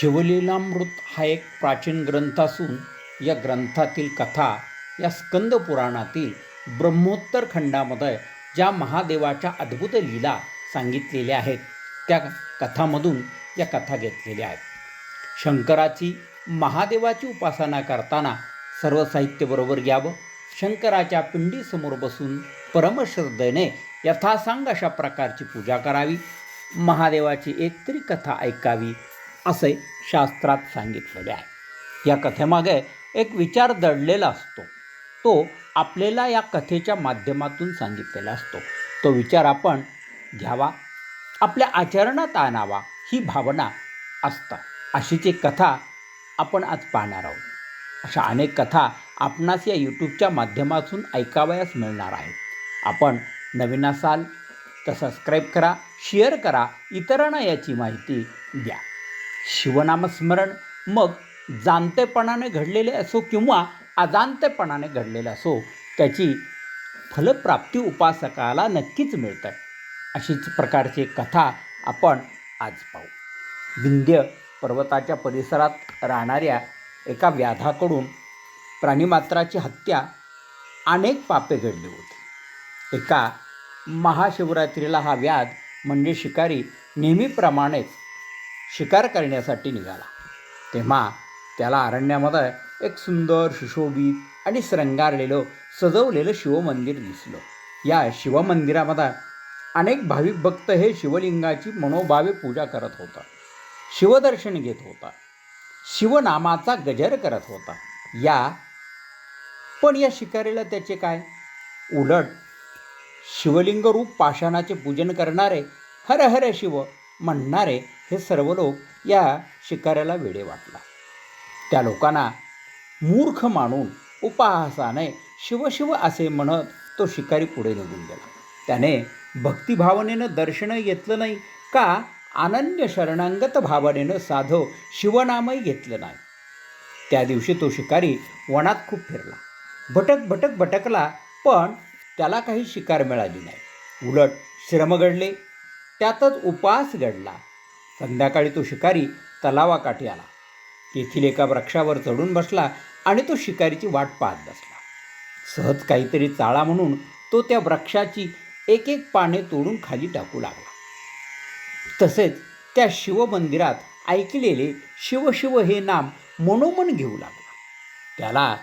शिवलीलामृत हा एक प्राचीन ग्रंथ असून या ग्रंथातील कथा या स्कंद पुराणातील ब्रह्मोत्तर खंडामध्ये ज्या महादेवाच्या अद्भुत लीला सांगितलेल्या आहेत त्या कथामधून या कथा घेतलेल्या आहेत. शंकराची महादेवाची उपासना करताना सर्व साहित्यबरोबर यावं घ्यावं शंकराच्या पिंडीसमोर बसून परमश्रद्धेने यथासांग अशा प्रकारची पूजा करावी महादेवाची एक तरी कथा ऐकावी असे शास्त्रात सांगितलेले आहे. या कथेमागे एक विचार दडलेला असतो. तो आपल्याला या कथेच्या माध्यमातून सांगितलेला असतो. तो विचार आपण घ्यावा आपल्या आचरणात आणावा ही भावना असतात. अशीच एक कथा आपण आज पाहणार आहोत. अशा अनेक कथा आपणास या यूट्यूबच्या माध्यमातून ऐकावयास मिळणार आहेत. आपण नवीन असाल तर सबस्क्राईब करा शेअर करा इतरांना याची माहिती द्या. शिवनामस्मरण मग जाणतेपणाने घडलेले असो किंवा अजाणतेपणाने घडलेले असो त्याची फलप्राप्ती उपासकाला नक्कीच मिळतं अशीच प्रकारची कथा आपण आज पाहू. विंध्य पर्वताच्या परिसरात राहणाऱ्या एका व्याधाकडून प्राणीमात्राची हत्या अनेक पापे घडली होती. एका महाशिवरात्रीला हा व्याध म्हणजे शिकारी नेहमीप्रमाणेच शिकार करण्यासाठी निघाला. तेव्हा त्याला अरण्यामध्ये एक सुंदर सुशोभित आणि श्रंगारलेलं सजवलेलं शिवमंदिर दिसलं. या शिवमंदिरामध्ये अनेक भाविक भक्त हे शिवलिंगाची मनोभावे पूजा करत होता. शिवदर्शन घेत होता. शिवनामाचा गजर करत होता. या पण या शिकारीला त्याचे काय? उलट शिवलिंगरूप पाषाणाचे पूजन करणारे हर हर शिव म्हणणारे हे सर्व लोक या शिकाऱ्याला वेडे वाटला त्या लोकांना मूर्ख मानून उपहासाने शिवशिव असे म्हणत तो शिकारी पुढे निघून गेला. त्याने भक्तिभावनेनं दर्शन घेतलं नाही का अनन्य शरणांगत भावनेनं साधो शिवनामही घेतलं नाही. त्या दिवशी तो शिकारी वनात खूप फिरला. भटक भटक भटकला पण त्याला काही शिकार मिळाली नाही. उलट श्रम घडले त्यातच उपवास घडला. संध्याकाळी तो शिकारी तलावाकाठी आला. तेथील एका वृक्षावर चढून बसला आणि तो शिकारीची वाट पाहत बसला. सहज काहीतरी चाळा म्हणून तो त्या वृक्षाची एक एक पाने तोडून खाली टाकू लागला. तसेच त्या शिवमंदिरात ऐकलेले शिवशिव हे नाम मनोमन घेऊ लागला. त्याला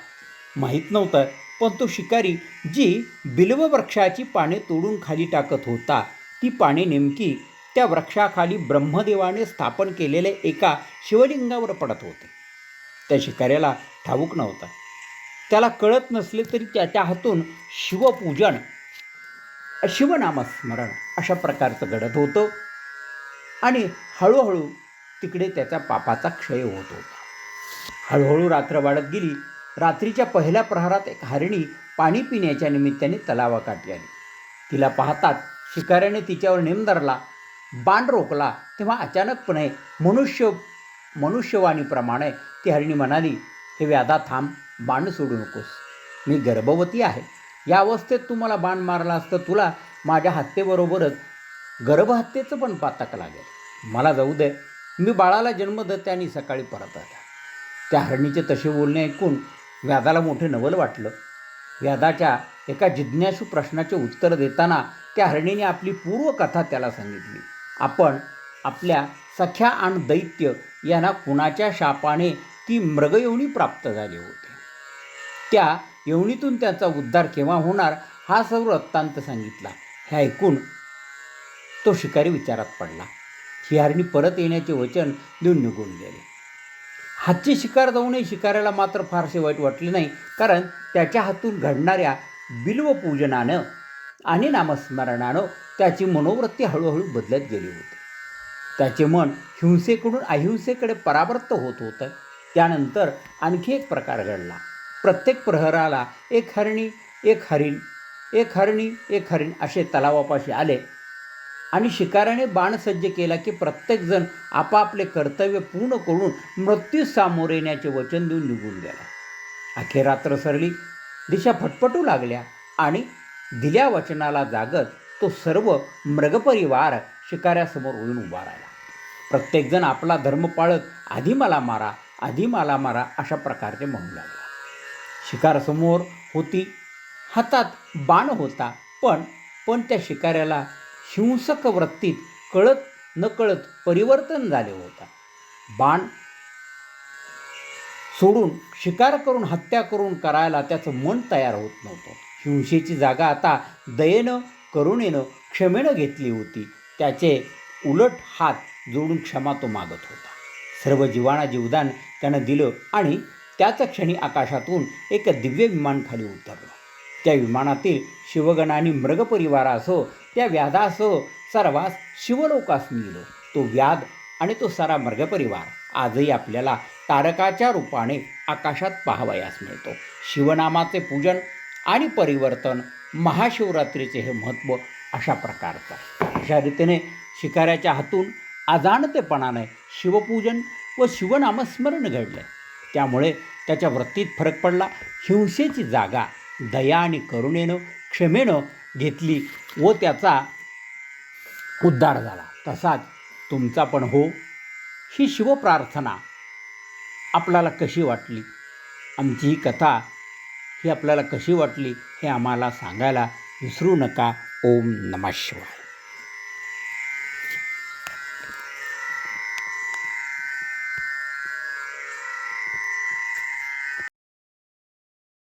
माहीत नव्हतं पण तो शिकारी जी बिल्व वृक्षाची पाने तोडून खाली टाकत होता ती पाने नेमकी त्या वृक्षाखाली ब्रह्मदेवाने स्थापन केलेल्या एका शिवलिंगावर पडत होते. त्या शिकाऱ्याला ठाऊक नव्हता. त्याला कळत नसले तरी त्याच्या हातून शिवपूजन शिवनामस्मरण अशा प्रकारचं घडत होतं आणि हळूहळू तिकडे त्याच्या पापाचा क्षय होत होता. हळूहळू रात्र वाढत गेली. रात्रीच्या पहिल्या प्रहारात एक हरिणी पाणी पिण्याच्या निमित्ताने तलावाकाठी आली. तिला पाहताच शिकाऱ्याने तिच्यावर नेम धरला. बाण रोखला तेव्हा अचानकपणे मनुष्य मनुष्यवाणीप्रमाणे ती हरिणी म्हणाली हे व्याधा थांब बाण सोडू नकोस. मी गर्भवती आहे. या अवस्थेत तू मला बाण मारला असतं तुला माझ्या हत्येबरोबरच गर्भहत्येचं पण पातक लागेल. मला जाऊ दे. मी बाळाला जन्म देते आणि सकाळी परत आला त्या हरणीचे तसे बोलणे ऐकून व्याधाला मोठे नवल वाटलं. व्याधाच्या एका जिज्ञासू प्रश्नाचे उत्तर देताना त्या हरणीने आपली पूर्व कथा त्याला सांगितली. आपण आपल्या सख्या आणि दैत्य यांना कुणाच्या शापाने ती मृगयोनी प्राप्त झाली होती. त्या योनीतून त्याचा उद्धार केव्हा होणार हा सर्व वृत्तांत सांगितला. हे ऐकून तो शिकारी विचारात पडला. हिहारणी परत येण्याचे वचन देऊन निघून गेले. हातची शिकार जाऊनही शिकाऱ्याला मात्र फारसे वाईट वाटले नाही कारण त्याच्या हातून घडणाऱ्या बिल्वपूजनानं आणि नामस्मरणानं त्याची मनोवृत्ती हळूहळू बदलत गेली होती. त्याचे मन हिंसेकडून अहिंसेकडे परावृत्त होत होतं. त्यानंतर आणखी एक प्रकार घडला. प्रत्येक प्रहराला एक हरणी एक हरिण एक हरणी एक हरिण असे तलावापाशी आले आणि शिकाऱ्याने बाण सज्ज केला की प्रत्येकजण आपापले कर्तव्य पूर्ण करून मृत्यू सामोरे येण्याचे वचन देऊन निघून गेला. अखेर रात्र सरली. दिशा फटफटू लागल्या आणि दिल्या वचनाला जागत तो सर्व मृगपरिवार शिकाऱ्यासमोर होऊन उभा राहिला. प्रत्येकजण आपला धर्म पाळत आधी मला मारा आधी मला मारा अशा प्रकारचे म्हणू लागला. शिकारसमोर होती हातात बाण होता पण पण त्या शिकाऱ्याला हिंसक वृत्तीत कळत नकळत परिवर्तन झाले होता. बाण सोडून शिकार करून हत्या करून करायला त्याचं मन तयार होत नव्हतं. हिंसेची जागा आता दयेनं करुणेनं क्षमेनं घेतली होती. त्याचे उलट हात जोडून क्षमा तो मागत होता. सर्व जीवाणा जीवदान त्यानं दिलं आणि त्याच क्षणी आकाशातून एक दिव्य विमान खाली उतरलं. त्या विमानातील शिवगण आणि मृगपरिवारासह त्या व्याधासह सर्वास शिवलोकास मिळलो तो व्याध आणि तो सारा मृगपरिवार आजही आपल्याला तारकाच्या रूपाने आकाशात पाहावयास मिळतो. शिवनामाचे पूजन आणि परिवर्तन महाशिवरात्रीचे हे महत्त्व अशा प्रकारचं. आहे अशा रीतीने शिकाऱ्याच्या हातून अजाणतेपणाने शिवपूजन व शिवनामस्मरण घडलं. त्यामुळे त्याच्या वृत्तीत फरक पडला. हिंसेची जागा दया आणि करुणेनं क्षमेनं घेतली व त्याचा उद्धार झाला. तसाच तुमचा पण हो. ही शिवप्रार्थना आपल्याला कशी वाटली? आमची ही कथा ही आपल्याला कशी वाटली हे आम्हाला सांगायला विसरू नका. ओम नमः शिवाय.